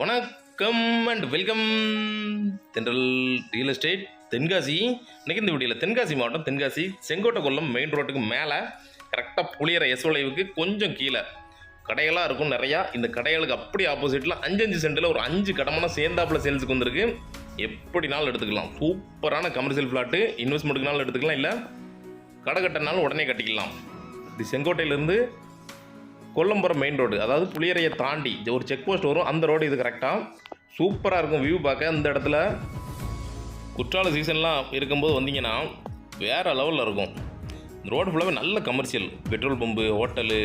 வணக்கம் and welcome Thendral real estate Tenkasi. இன்றைக்கி இந்த வீடியோவில் தென்காசி மாவட்டம் தென்காசி செங்கோட்டை கொல்லம் மெயின் ரோட்டுக்கு மேலே கரெக்டாக புளியற எஸ்வளைவுக்கு கொஞ்சம் கீழே. கடைகளாக இருக்கும் நிறையா. இந்த கடைகளுக்கு அப்படி ஆப்போசிட்டில் அஞ்சஞ்சு சென்டில் ஒரு அஞ்சு கடமான சேர்ந்தாப்புல சேல்ஸுக்கு வந்திருக்கு. எப்படினாலும் எடுத்துக்கலாம். சூப்பரான கமர்ஷியல் ஃப்ளாட்டு இன்வெஸ்ட்மெண்ட்டுக்குனாலும் எடுத்துக்கலாம். இல்லை கடை கட்டினாலும் உடனே கட்டிக்கலாம். இது செங்கோட்டையிலேருந்து கொல்லம்புரம் மெயின் ரோடு அதாவது புளியரையை தாண்டி ஒரு செக் போஸ்ட் வரும். அந்த ரோடு இது கரெக்டாக சூப்பராக இருக்கும் வியூ பார்க்க. இந்த இடத்துல குற்றால சீசன்லாம் இருக்கும்போது வந்தீங்கன்னா வேறு லெவலில் இருக்கும். இந்த ரோடு ஃபுல்லாகவே நல்ல கமர்ஷியல் பெட்ரோல் பம்பு ஹோட்டலு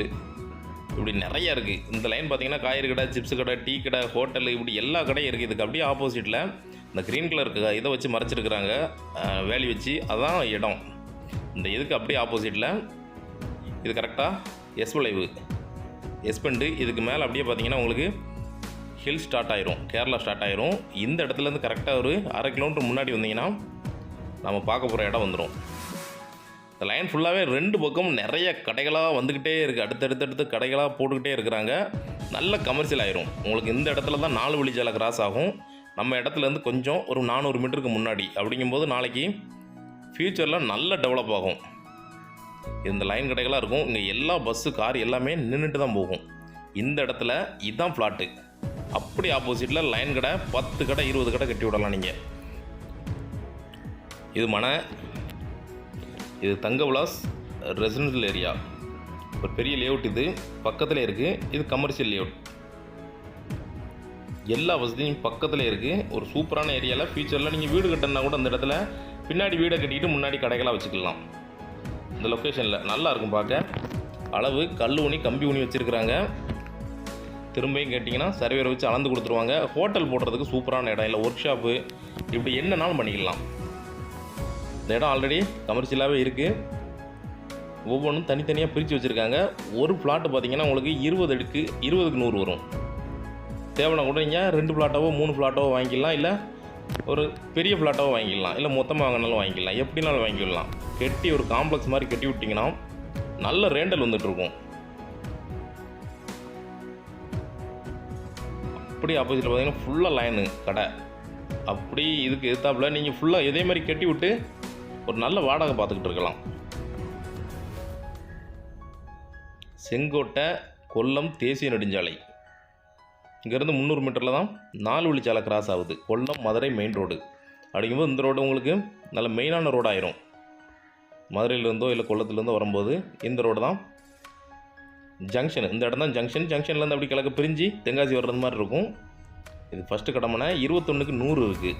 இப்படி நிறைய இருக்குது இந்த லைன் பார்த்தீங்கன்னா காய்கறி கடை சிப்ஸ் கடை டீ கடை ஹோட்டலு இப்படி எல்லா கடையும் இருக்குது இதுக்கு அப்படியே ஆப்போசிட்டில் இந்த க்ரீன் கலர் இதை வச்சு மறைச்சிருக்கிறாங்க. வேலி வச்சு அதான் இடம். இந்த இதுக்கு அப்படியே ஆப்போசிட்டில் இது கரெக்டாக எஸ் வளைவு. எஸ்பெண்டு இதுக்கு மேலே அப்படியே பார்த்தீங்கன்னா உங்களுக்கு ஹில் ஸ்டார்ட் ஆயிரும். கேரளா ஸ்டார்ட் ஆயிரும். இந்த இடத்துலேருந்து கரெக்டாக ஒரு அரை கிலோமீட்டர் முன்னாடி வந்தீங்கன்னா நம்ம பார்க்க போகிற இடம் வந்துடும் இந்த லைன் ஃபுல்லாகவே ரெண்டு பக்கமும் நிறைய கடைகளாக வந்துக்கிட்டே இருக்குது அடுத்தடுத்தடுத்து கடைகளாக போட்டுக்கிட்டே இருக்கிறாங்க. நல்ல கமர்ஷியல் ஆயிரும். உங்களுக்கு இந்த இடத்துல தான் நாலு வழிச்சாலை கிராஸ் ஆகும். நம்ம இடத்துலேருந்து கொஞ்சம் ஒரு நானூறு மீட்டருக்கு முன்னாடி அப்படிங்கும்போது நாளைக்கு ஃப்யூச்சரில் நல்ல டெவலப் ஆகும். இந்த லைன் கடைகளாக இருக்கும். இங்கே எல்லா பஸ்ஸு கார் எல்லாமே நின்றுட்டு தான் போகும். இந்த இடத்துல இதுதான் ஃப்ளாட்டு அப்படி ஆப்போசிட்டில் லைன் கடை பத்து கடை இருபது கடை கட்டி விடலாம் நீங்கள் இது மன இது தங்க விலாஸ் ரெசிடென்ஷியல் ஏரியா ஒரு பெரிய லேஅவுட் இது. பக்கத்தில் இருக்குது இது கமர்ஷியல் லேஅவுட் எல்லா வசதியும் பக்கத்தில் இருக்குது ஒரு சூப்பரான ஏரியாவில் ஃபியூச்சரில் நீங்கள் வீடு கட்டினா கூட அந்த இடத்துல பின்னாடி வீடை கட்டிட்டு முன்னாடி கடைகளாக வச்சுக்கலாம். இந்த லொக்கேஷனில் நல்லா இருக்கும் பார்க்க. அளவு கல் ஊனி கம்பி ஊனி வச்சுருக்குறாங்க. திரும்பியும் கேட்டிங்கன்னா சர்வேரை வச்சு அளந்து கொடுத்துருவாங்க. ஹோட்டல் போடுறதுக்கு சூப்பரான இடம். இல்லை ஒர்க் ஷாப்பு இப்படி என்னன்னாலும் பண்ணிக்கலாம். இந்த இடம் ஆல்ரெடி கமர்ஷியலாகவே இருக்குது ஒவ்வொன்றும் தனித்தனியாக பிரித்து வச்சுருக்காங்க. ஒரு பிளாட்டு பார்த்தீங்கன்னா உங்களுக்கு இருபது அடுக்கு இருபதுக்கு நூறு வரும். தேவைன்னா கூட நீங்கள் ரெண்டு பிளாட்டாவோ மூணு பிளாட்டாவோ வாங்கிக்கலாம். இல்லை ஒரு பெரிய ஃப்ளாட்டாக வாங்கிக்கலாம் இல்லை மொத்தமாக வாங்கினாலும் வாங்கிக்கலாம் எப்படினாலும் வாங்கிக்கலாம் கட்டி ஒரு காம்ப்ளெக்ஸ் மாதிரி கட்டி விட்டிங்கன்னா நல்ல ரேண்டல் வந்துட்டுருக்கும் அப்படி ஆப்போசிட்டில் பார்த்தீங்கன்னா ஃபுல்லாக லைனு கடை. அப்படி இதுக்கு எதிர்த்தாப்புல நீங்கள் ஃபுல்லாக இதே மாதிரி கட்டி விட்டு ஒரு நல்ல வாடகை பார்த்துக்கிட்டு இருக்கலாம். செங்கோட்டை கொல்லம் தேசிய நெடுஞ்சாலை. இங்கேருந்து முந்நூறு மீட்டரில் தான் நாலு வழிச்சாலை கிராஸ் ஆகுது. கொல்லம் மதுரை மெயின் ரோடு அப்படிங்கும்போது இந்த ரோடு உங்களுக்கு நல்ல மெயினான ரோடு ஆயிரும். மதுரையிலேருந்தோ இல்லை கொல்லத்துலேருந்தோ வரும்போது இந்த ரோடு தான் ஜங்ஷன் இந்த இடம் தான் ஜங்ஷன் ஜங்ஷன்லேருந்து அப்படி கிழக்கு பிரிஞ்சு தென்காசி வர்றது மாதிரி இருக்கும். இது ஃபஸ்ட்டு கடமனை இருபத்தொன்றுக்கு நூறு இருக்குது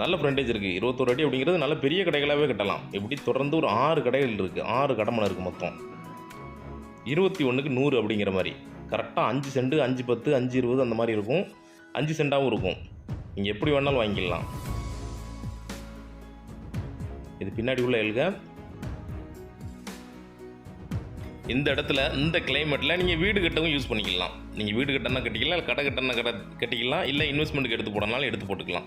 நல்ல ஃப்ரண்டேஜ் இருக்குது இருபத்தோரு அடி அப்படிங்கிறது நல்ல பெரிய கடைகளாகவே கட்டலாம். இப்படி தொடர்ந்து ஒரு ஆறு கடைகள் இருக்குது ஆறு கடமனை இருக்குது மொத்தம். இருபத்தி ஒன்றுக்கு நூறு அப்படிங்கிற மாதிரி. கரெக்டாக அஞ்சு சென்ட் அஞ்சு பத்து அஞ்சு இருபது அந்த மாதிரி இருக்கும். அஞ்சு சென்டாகவும் இருக்கும். நீங்கள் எப்படி வேணாலும் வாங்கிக்கலாம். இது பின்னாடி உள்ள எழுக. இந்த இடத்துல இந்த கிளைமேட்டில் நீங்கள் வீடு கட்டவும் யூஸ் பண்ணிக்கலாம். நீங்கள் வீடு கட்டனா கட்டிக்கலாம் இல்லை கடை கட்டனா கடை கட்டிக்கலாம் இல்லை இன்வெஸ்ட்மெண்ட்டுக்கு எடுத்து போடனாலும் எடுத்து போட்டுக்கலாம்.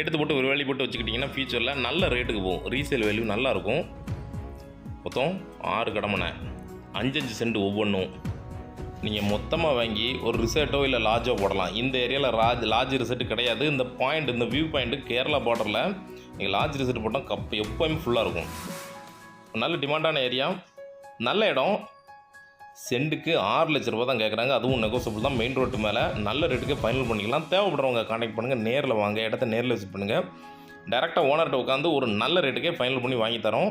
எடுத்து போட்டு ஒரு வேலையை போட்டு வச்சுக்கிட்டிங்கன்னா ஃபியூச்சரில் நல்ல ரேட்டுக்கு போகும். ரீசேல் வேல்யூ நல்லாயிருக்கும் மொத்தம் ஆறு கடமனை அஞ்சஞ்சு சென்ட் ஒவ்வொன்றும் நீங்கள் மொத்தமாக வாங்கி ஒரு ரிசர்ட்டோ இல்லை லாட்ஜோ போடலாம். இந்த ஏரியாவில் ராஜ் லாட்ஜ் ரிசர்ட் கிடையாது. இந்த பாயிண்ட் இந்த வியூ பாயிண்ட்டு கேரளா பார்டரில் நீங்கள் லாட்ஜ் ரிசர்ட் போட்டால் கப் எப்போயுமே ஃபுல்லாக இருக்கும். நல்ல டிமாண்டான ஏரியா நல்ல இடம். செண்டுக்கு ஆறு லட்ச ரூபா தான் கேட்குறாங்க அதுவும் நெகோசியபிள் தான். மெயின் ரோட்டு மேலே நல்ல ரேட்டுக்கு ஃபைனல் பண்ணிக்கலாம். தேவைப்படுறவங்க காண்டாக்ட் பண்ணுங்கள் நேரில் வாங்க. இடத்த நேரில் விசிட் பண்ணுங்கள் டேரெக்டாக ஓனர்கிட்ட உட்காந்து ஒரு நல்ல ரேட்டுக்கே ஃபைனல் பண்ணி வாங்கி தரோம்.